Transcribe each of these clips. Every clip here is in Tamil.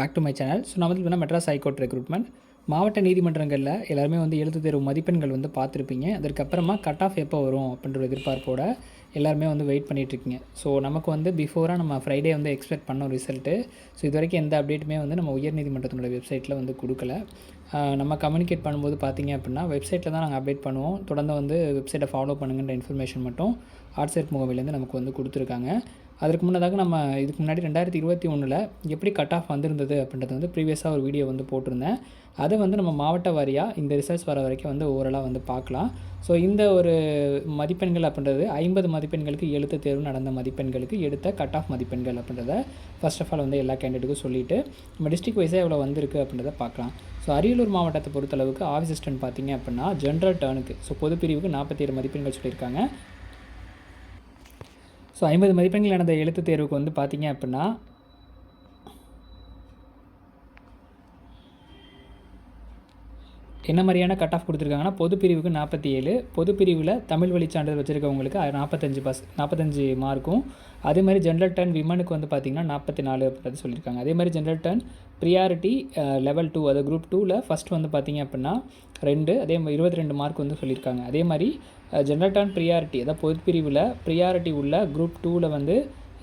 Back to my channel so நான் வந்து மெட்ராஸ் ஹைகோர்ட் ரெக்ரூட்மெண்ட் மாவட்ட நீதிமன்றங்களில் எல்லாருமே வந்து எழுத்து தேர்வு மதிப்பெண்கள் வந்து பார்த்துருப்பீங்க. அதற்கப்புறமா கட் ஆஃப் எப்போ வரும் அப்படின்ற எதிர்பார்ப்போடு எதிர்பார்ப்போட எல்லாருமே வந்து வெயிட் பண்ணிகிட்ருக்கீங்க ஸோ நமக்கு வந்து பிஃபோராக நம்ம ஃப்ரைடே வந்து எக்ஸ்பெக்ட் பண்ணோம் ரிசல்ட்டு ஸோ இது வரைக்கும் எந்த அப்டேட்டுமே வந்து நம்ம உயர்நீதிமன்றத்தினோட வெப்சைட்டில் வந்து கொடுக்கல. நம்ம கம்யூனிகேட் பண்ணும்போது பார்த்தீங்க அப்படின்னா வெப்சைட்டில் தான் நாங்கள் அப்டேட் பண்ணுவோம். தொடர்ந்து வந்து வெப்சைட்டை ஃபாலோ பண்ணுங்கன்ற இன்ஃபர்மேஷன் மட்டும். ஆட்சேட் முகமையிலேருந்து நமக்கு வந்து கொடுத்துருக்காங்க. அதற்கு முன்னதாக நம்ம இதுக்கு முன்னாடி ரெண்டாயிரத்தி இருபத்தி ஒன்றில் எப்படி கட் ஆஃப் வந்திருந்தது அப்படின்றது வந்து ப்ரீவியஸாக ஒரு வீடியோ வந்து போட்டிருந்தேன். அதை வந்து நம்ம மாவட்ட வாரியாக இந்த ரிசல்ட்ஸ் வர வரைக்கும் வந்து ஓரலாக வந்து பார்க்கலாம். ஸோ இந்த ஒரு மதிப்பெண்கள் அப்படின்றது ஐம்பது மதிப்பெண்களுக்கு எழுத்து தேர்வு நடந்த மதிப்பெண்களுக்கு எடுத்த கட் ஆஃப் மதிப்பெண்கள் அப்படின்றத ஃபர்ஸ்ட் ஆஃப் ஆல் வந்து எல்லா கேண்டிடேட்டுக்கும் சொல்லிவிட்டு நம்ம டிஸ்ட்ரிக் வைஸாக எவ்வளோ வந்திருக்கு அப்படின்றத பார்க்கலாம். ஸோ அரியலூர் மாவட்டத்தை பொறுத்தளவுக்கு ஆஃபீஸ் அசிஸ்டன்ட் பார்த்தீங்க அப்படின்னா ஜென்ரல் டேர்னுக்கு ஸோ பொது பிரிவுக்கு நாற்பத்தி ஏழு மதிப்பெண்கள் சொல்லியிருக்காங்க. ஸோ ஐம்பது மதிப்பெண்கள் நடந்த எழுத்து தேர்வுக்கு வந்து பார்த்தீங்க அப்படின்னா என்ன மாதிரியான கட் ஆஃப் கொடுத்துருக்காங்கன்னா பொதுப்பிரிவுக்கு நாற்பத்தி ஏழு பொதுப்பிரிவில் தமிழ் வழி சான்றிதழ் வச்சுருக்கவங்களுக்கு நாற்பத்தஞ்சு பஸ் நாற்பத்தஞ்சு மார்க்கும் அதே மாதிரி ஜென்ரல் டர்ன் விமனுக்கு வந்து பார்த்திங்கன்னா நாற்பத்தி நாலு அப்படின்றது சொல்லியிருக்காங்க. அதே மாதிரி general turn priority level two அது குரூப் டூவில் ஃபஸ்ட் வந்து பார்த்திங்க அப்படின்னா ரெண்டு அதே மாதிரி இருபத்தி ரெண்டு மார்க் வந்து சொல்லியிருக்காங்க. அதே மாதிரி ஜென்ரல் டர்ன் ப்ரியாரிட்டி அதாவது பொதுப்பிரிவில் ப்ரியாரிட்டி உள்ள குரூப் டூவில் வந்து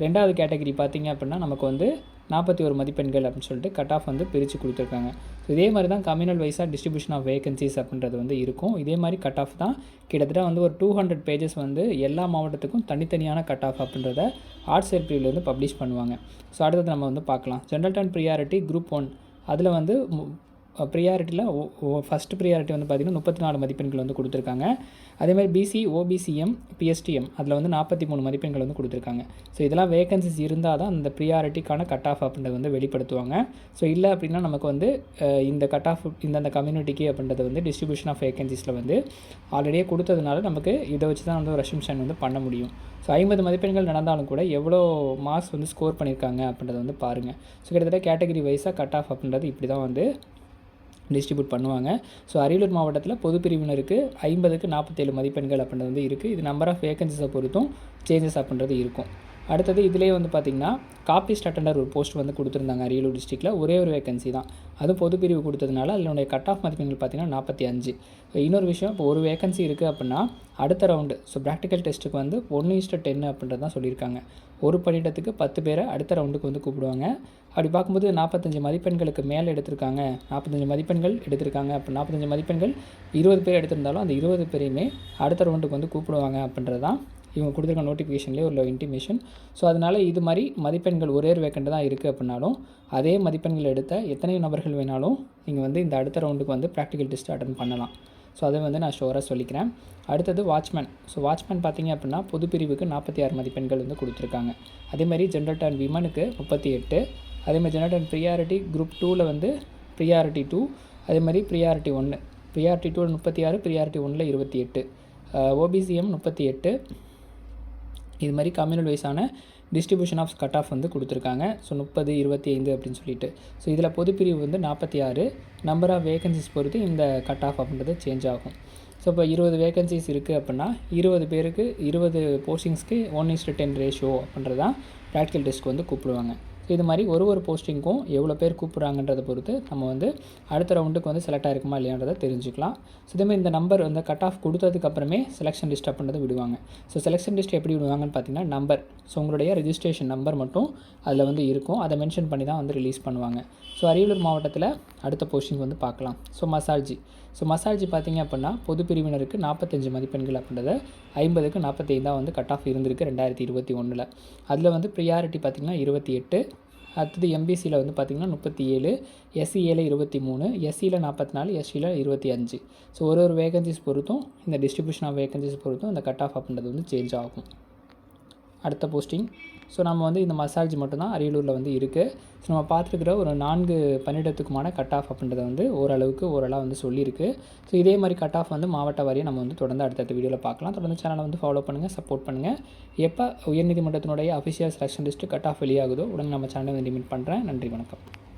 ரெண்டாவது கேட்டகரி பார்த்திங்க அப்படின்னா நமக்கு வந்து நாற்பத்தி ஒரு மதிப்பெண்கள் அப்படின்னு சொல்லிட்டு கட் ஆஃப் வந்து பிரித்து கொடுத்துருக்காங்க. ஸோ இதே மாதிரி தான் கம்யூனல் வைஸாக டிஸ்ட்ரிபியூஷன் ஆஃப் வேகன்சிஸ் அப்படின்றது வந்து இருக்கும். இதே மாதிரி கட் ஆஃப் தான் கிட்டத்தட்ட வந்து ஒரு டூ ஹண்ட்ரட் பேஜஸ் வந்து எல்லா மாவட்டத்துக்கும் தனித்தனியான கட் ஆஃப் அப்படின்றத ஆர்ட்ஸ் ஏற்பிரிவிலேருந்து வந்து பப்ளிஷ் பண்ணுவாங்க. ஸோ அடுத்தது நம்ம வந்து பார்க்கலாம். General and priority group one அதில் வந்து ப்ரியாரிட்டியில் ஃபஸ்ட் ப்ரியாரிட்டி வந்து பார்த்திங்கன்னா முப்பத்தி நாலு மதிப்பெண்கள் வந்து கொடுத்துருக்காங்க. அதேமாதிரி பிசி ஓபிசிஎம் பிஎஸ்டிஎம் அதில் வந்து நாற்பத்தி மூணு மதிப்பெண்கள் வந்து கொடுத்துருக்காங்க. ஸோ இதெல்லாம் வேகன்சிஸ் இருந்தால் தான் அந்த ப்ரியாரிட்டிக்கான கட் ஆஃப் அப்படின்றத வந்து வெளிப்படுத்துவாங்க. ஸோ இல்லை அப்படின்னா நமக்கு வந்து இந்த கட் ஆஃப் இந்தந்த கம்யூனிட்டிக்கு அப்படின்றது வந்து டிஸ்ட்ரிபியூஷன் ஆஃப் வேகன்சிஸில் வந்து ஆல்ரெடியே கொடுத்ததுனால நமக்கு இதை வச்சு தான் வந்து ஒரு ரெசம்ஷன் வந்து பண்ண முடியும். ஸோ ஐம்பது மதிப்பெண்கள் நடந்தாலும் கூட எவ்வளோ மார்க்ஸ் வந்து ஸ்கோர் பண்ணியிருக்காங்க அப்படின்றத வந்து பாருங்கள் ஸோ கிட்டத்தட்ட கேட்டகரி வைஸாக கட் ஆஃப் அப்படின்றது இப்படி தான் வந்து டிஸ்ட்ரிபியூட் பண்ணுவாங்க. ஸோ அரியலூர் மாவட்டத்தில் பொது பிரிவினருக்கு ஐம்பதுக்கு நாற்பத்தேழு மதிப்பெண்கள் அப்படின்றது வந்து இருக்குது இது நம்பர் ஆஃப் வேகன்சிஸை பொறுத்தும் சேஞ்சஸ் அப்படின்றது இருக்கும். அடுத்தது இதிலே வந்து பார்த்திங்கன்னா காப்பிஸ்ட் அட்டண்டர் ஒரு போஸ்ட் வந்து கொடுத்துருந்தாங்க அரியலூர் டிஸ்ட்ரிக்டில் ஒரே ஒரு வேகன்சி தான். அதுவும் பொது பிரிவு கொடுத்ததுனால அதனுடைய கட் ஆஃப் மதிப்பெண்கள் பார்த்திங்கன்னா நாற்பத்தி அஞ்சு. இன்னொரு விஷயம் இப்போ ஒரு வேகன்சி இருக்குது அப்படின்னா அடுத்த ரவுண்டு ஸோ ப்ராக்டிக்கல் டெஸ்ட்டுக்கு வந்து ஒன்று இஸ்ட்டு டென் அப்படின்றது தான் சொல்லியிருக்காங்க. ஒரு பணியிடத்துக்கு பத்து பேரை அடுத்த ரவுண்டுக்கு வந்து கூப்பிடுவாங்க. அப்படி பார்க்கும்போது நாற்பத்தஞ்சு மதிப்பெண்களுக்கு மேலே எடுத்திருக்காங்க. நாற்பத்தஞ்சு மதிப்பெண்கள் எடுத்திருக்காங்க அப்போ நாற்பத்தஞ்சு மதிப்பெண்கள் இருபது பேர் எடுத்திருந்தாலும் அந்த இருபது பேரையுமே அடுத்த ரவுண்டுக்கு வந்து கூப்பிடுவாங்க அப்படின்றது தான் இவங்க கொடுத்துருக்க நோட்டிஃபிகேஷன்லேயே உள்ள இன்டிமேஷன் ஸோ அதனால் இது மாதிரி மதிப்பெண்கள் ஒரே ஒரு வேக்கண்ட் தான் இருக்குது அப்படின்னாலும் அதே மதிப்பெண்கள் எடுத்த எத்தனை நபர்கள் வேணாலும் நீங்கள் வந்து இந்த அடுத்த ரவுண்டுக்கு வந்து ப்ராக்டிக்கல் டெஸ்ட் அட்டன் பண்ணலாம். ஸோ அதை வந்து நான் ஷோராக சொல்லிக்கிறேன். அடுத்தது வாட்ச்மேன் ஸோ வாட்ச்மேன் பார்த்திங்க அப்படின்னா பொது பிரிவுக்கு நாற்பத்தி ஆறு மதிப்பெண்கள் வந்து கொடுத்துருக்காங்க. அதேமாதிரி ஜென்ரல் டர்ன் விமனுக்கு முப்பத்தி எட்டு. அதே மாதிரி ஜென்ரல் டர்ன் ப்ரியாரிட்டி குரூப் டூவில் வந்து ப்ரியாரிட்டி டூ அதே மாதிரி ப்ரியாரிட்டி ஒன்று ப்ரியாரிட்டி டூவில் முப்பத்தி ஆறு ப்ரியாரிட்டி ஒன்றில் இருபத்தி எட்டு. ஓபிசிஎம் முப்பத்தி எட்டு. இது மாதிரி கம்யூனல் வைஸான டிஸ்ட்ரிபியூஷன் ஆஃப் கட் ஆஃப் வந்து கொடுத்துருக்காங்க. ஸோ முப்பது இருபத்தி ஐந்து அப்படின்னு சொல்லிட்டு. ஸோ இதில் பொதுப்பிரிவு வந்து நாற்பத்தி ஆறு. நம்பர் ஆஃப் வேகன்சிஸ் பொறுத்து இந்த கட் ஆஃப் அப்படின்றது சேஞ்ச் ஆகும். ஸோ இப்போ இருபது வேகன்சிஸ் இருக்குது அப்படின்னா இருபது பேருக்கு இருபது போஸ்டிங்ஸ்க்கு one is to ten ratio அப்படின்றது தான் ப்ராக்டிக்கல் டெஸ்ட்க்கு வந்து கூப்பிடுவாங்க. இது மாதிரி ஒரு ஒரு போஸ்டிங்க்கும் எவ்வளோ பேர் கூப்பிட்றாங்கன்றதை பொறுத்து நம்ம வந்து அடுத்த ரவுண்டுக்கு வந்து செலக்ட் ஆகிருக்குமா இல்லையான்றதை தெரிஞ்சுக்கலாம். ஸோ இதே மாதிரி இந்த நம்பர் வந்து கட் ஆஃப் கொடுத்ததுக்கப்புறமே செலெக்ஷன் லிஸ்ட் அப்படின்றத விடுவாங்க. ஸோ செலெக்ஷன் லிஸ்ட் எப்படி விடுவாங்கன்னு பார்த்தீங்கன்னா நம்பர் ஸோ உங்களுடைய ரிஜிஸ்ட்ரேஷன் நம்பர் மட்டும் அதில் வந்து இருக்கும். அதை மென்ஷன் பண்ணி தான் வந்து ரிலீஸ் பண்ணுவாங்க. ஸோ அரியலூர் மாவட்டத்தில் அடுத்த போஸ்டிங் வந்து பார்க்கலாம். ஸோ மசாஜி. ஸோ மசால்ஜி பார்த்தீங்க அப்படின்னா பொது பிரிவினருக்கு நாற்பத்தஞ்சு மதிப்பெண்கள் அப்படின்றத ஐம்பதுக்கு நாற்பத்தி தான் வந்து கட் ஆஃப் இருந்திருக்கு ரெண்டாயிரத்தி இருபத்தி ஒன்றில் அதில் வந்து ப்ரியாரிட்டி பார்த்திங்கன்னா இருபத்தி எட்டு அடுத்தது எம்பிசியில் வந்து பார்த்திங்கன்னா முப்பத்தி ஏழு எஸ்சிஏல இருபத்தி மூணு எஸ்சியில் நாற்பத்தி நாலு எஸ்சியில் இருபத்தி அஞ்சு. ஸோ ஒரு ஒரு வேகன்சிஸ் பொறுத்தும் இந்த டிஸ்ட்ரிபியூஷன் ஆஃப் வேகன்சிஸ் பொறுத்தும் இந்த கட் ஆஃப் அப்படின்றது வந்து சேஞ்ச் ஆகும். அடுத்த போஸ்டிங் ஸோ நம்ம வந்து இந்த மசாஜ் மட்டும்தான் அரியலூரில் வந்து இருக்குது ஸோ நம்ம பார்த்துருக்குற ஒரு நான்கு பன்னிடத்துக்குமான கட் ஆஃப் அப்படின்றத வந்து ஓரளவுக்கு ஓரளவு வந்து சொல்லியிருக்கு. ஸோ இதே மாதிரி கட் ஆஃப் வந்து மாவட்ட வாரியாக நம்ம வந்து தொடர்ந்து அடுத்தடுத்த வீடியோவில் பார்க்கலாம். தொடர்ந்து சேனலை வந்து ஃபாலோ பண்ணுங்கள் சப்போர்ட் பண்ணுங்கள் எப்போ உயர்நீதிமன்றத்தினுடைய official selection list cut off வெளியாகுதோ உடனே நம்ம சேனலை வந்து லிமிட் பண்ணுறேன் நன்றி வணக்கம்.